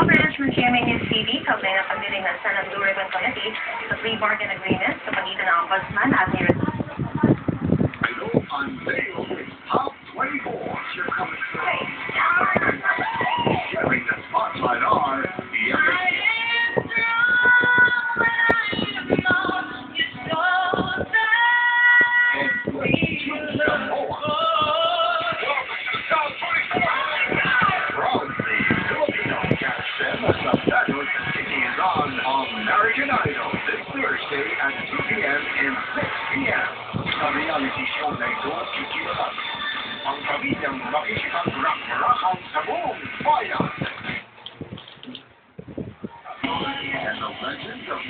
Congress resuming his CD kaugnay ng pagdiringan sa Nagdurigan Committee sa Free Bargain Agreement sa pagitan ng Ombudsman at Mayor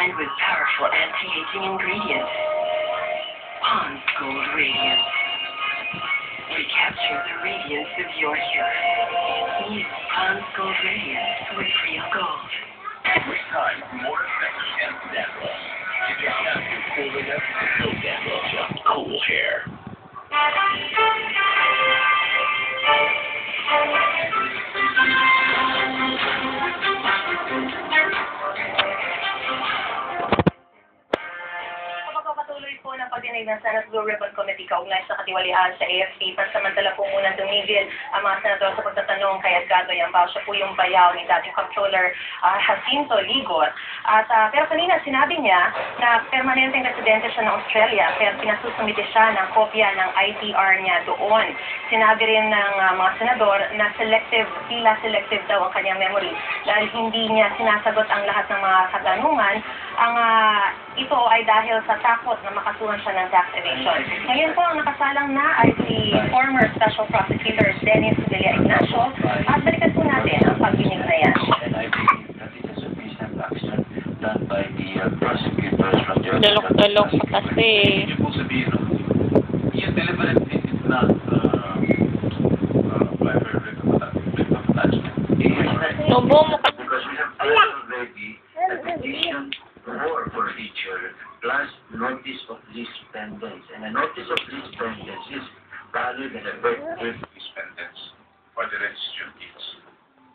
combined with powerful anti-aging ingredients. Pond's Gold Radiance. Recapture the radiance of your youth. New Pond's Gold Radiance with real gold. Three times more effective against dandruff. If you have to cool enough, Pagpapatuloy po ng pagdinig ng Senate Blue Ribbon Committee kaugnay sa katiwalian sa AFP, pansamantala po muna tumigil ang mga senador sa pagtatanong kay Edgardo Yambao. Siya po yung bayaw ni dating Comptroller ah, Jacinto Ligot. At, ah, pero kanina sinabi niya na permanenteng residente siya ng Australia kaya pinasusumite siya ng kopya ng ITR niya doon. Sinabi rin ng ah, mga senador na selective, tila selective daw ang kanyang memory dahil hindi niya sinasagot ang lahat ng mga katanungan. Ang ah, ito ay dahil sa takot na makasuhan siya ng tax evasion. Ngayon po, ang nakasalang na ay si former Special Prosecutor Dennis Villa Ignacio. At balikan po natin ang pagdinig na yan. Dalok-dalok pa kasi. Yung deliberate is not uh, uh, petition for forfeiture plus notice of lease pendants. And a notice of lease pendants is valid and effective lease pendants for the registered deeds.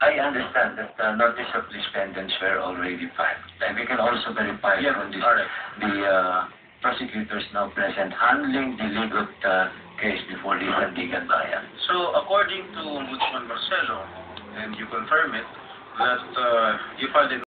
I understand that uh, notice of lease pendants were already filed. And we can also verify from this, the uh, prosecutors now present handling the legal uh, case before the Sandigan Bayan. So, according to Ombudsman Marcelo, and you confirm it, that uh, you filed a